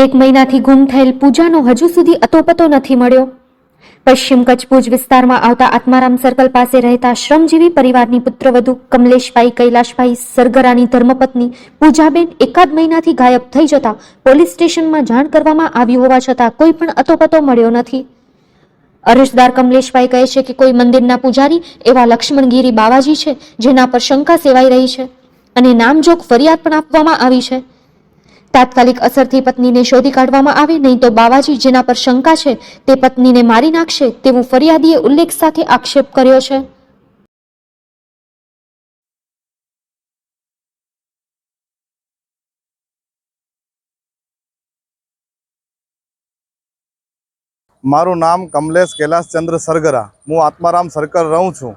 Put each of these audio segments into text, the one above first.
એક મહિનાથી ગુમ થયેલ પૂજાનો હજુ સુધી અતોપતો નથી મળ્યો. પશ્ચિમ કચ્છ વિસ્તારમાં આવતા આત્મારામ સર્કલ પાસે રહેતા શ્રમજીવી પરિવારની પુત્રવધુ કમલેશભાઈ કૈલાશભાઈ સરગરાની ધર્મપત્ની પૂજાબેન એકાદ મહિનાથી ગાયબ થઈ જતા પોલીસ સ્ટેશનમાં જાણ કરવામાં આવી હોવા છતાં કોઈ પણ અતોપતો મળ્યો નથી. અરજદાર કમલેશભાઈ કહે છે કે કોઈ મંદિરના પૂજારી એવા લક્ષ્મણગીરી બાવાજી છે જેના પર શંકા સેવાઈ રહી છે અને નામજોગ ફરિયાદ પણ આપવામાં આવી છે. તાત્કાલિક અસરથી પત્નીને શોધી કાઢવામાં આવે, નહીં તો બાવાજી જેના પર શંકા છે તે પત્નીને મારી નાખશે તેવું ફરિયાદીએ ઉલ્લેખ સાથે આક્ષેપ કર્યો છે. મારું નામ કમલેશ કૈલાસચંદ્ર સરગરા. હું આત્મારામ સર્કલ રહું છું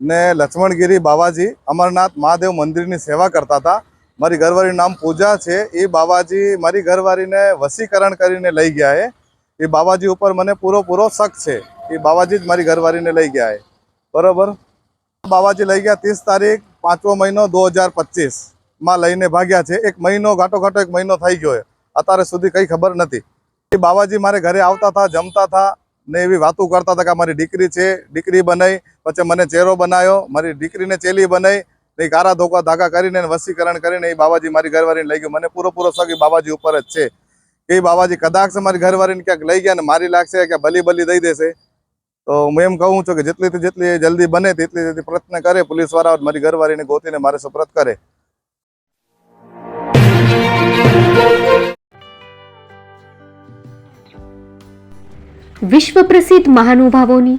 ને લક્ષ્મણગીરી બાવાજી, અમરનાથ મહાદેવ મંદિરની સેવા કરતા હતા. મારી ઘરવાળીનું નામ પૂજા છે. એ બાવાજી મારી ઘરવાળીને વસીકરણ કરીને લઈ ગયા એ એ બાવાજી ઉપર મને પૂરો શક છે. એ બાવાજી જ મારી ઘરવાળીને લઈ ગયા એ બરોબર? બાવાજી લઈ ગયા ત્રીસ તારીખ, પાંચમો મહિનો દો પચીસમાં લઈને ભાગ્યા છે. એક મહિનો ઘાટો ઘાટો એક મહિનો થઈ ગયો અત્યારે સુધી કંઈ ખબર નથી. એ બાવાજી મારે ઘરે આવતા હતા, જમતા હતા ને એવી વાતો કરતા હતા કે મારી દીકરી છે. દીકરી બનાવી પછી મને ચહેરો બનાવ્યો મારી દીકરીને ચેલી બનાવી ને કારા ધોકા ધાકા કરીને વસીકરણ કરીને એ બાબાજી મારી ઘરવાળીને લઈ ગયો. મને પૂરો શક એ બાબાજી ઉપર જ છે. કે બાબાજી કદાચ મારી ઘરવાળીને ક્યાંક લઈ ગયા ને મારી લાગશે કે બલી બલી દઈ દેશે. તો હું એમ કહું છું કે જેટલીથી જેટલી જલ્દી બને તેટલી તેટલી પ્રયત્ન કરે. પોલીસવાળા મારી ઘરવાળીને ગોતીને મારે સુપ્રત કરે. વિશ્વ પ્રસિદ્ધ મહાનુભાવોની